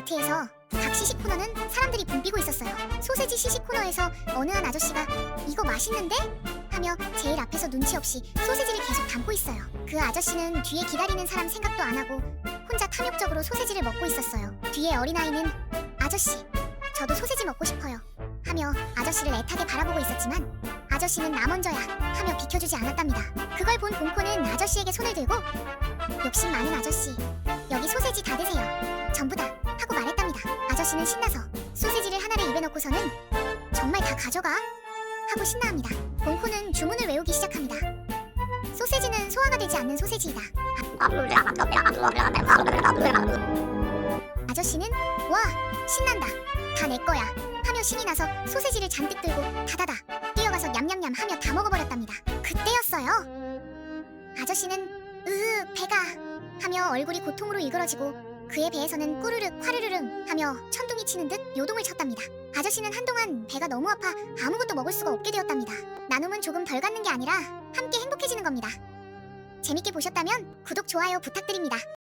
마트에서 각 시식 코너는 사람들이 붐비고 있었어요. 소세지 시식 코너에서 어느 한 아저씨가 이거 맛있는데? 하며 제일 앞에서 눈치 없이 소세지를 계속 담고 있어요. 그 아저씨는 뒤에 기다리는 사람 생각도 안 하고 혼자 탐욕적으로 소세지를 먹고 있었어요. 뒤에 어린아이는 아저씨, 저도 소세지 먹고 싶어요. 하며 아저씨를 애타게 바라보고 있었지만 아저씨는 나 먼저야 하며 비켜주지 않았답니다. 그걸 본 공포는 아저씨에게 손을 들고 욕심 많은 아저씨, 여기 소세지 다 드세요. 아저씨는 신나서 소세지를 하나를 입에 넣고서는 정말 다 가져가? 하고 신나합니다. 공포는 주문을 외우기 시작합니다. 소세지는 소화가 되지 않는 소세지이다. 아저씨는 와 신난다 다 내 거야 하며 신이 나서 소세지를 잔뜩 들고 다다다 뛰어가서 냠냠냠 하며 다 먹어버렸답니다. 그때였어요. 아저씨는 으 배가 하며 얼굴이 고통으로 일그러지고 그의 배에서는 꾸르륵 화르르릉 하며 천둥이 치는 듯 요동을 쳤답니다. 아저씨는 한동안 배가 너무 아파 아무것도 먹을 수가 없게 되었답니다. 나눔은 조금 덜 갖는 게 아니라 함께 행복해지는 겁니다. 재밌게 보셨다면 구독, 좋아요 부탁드립니다.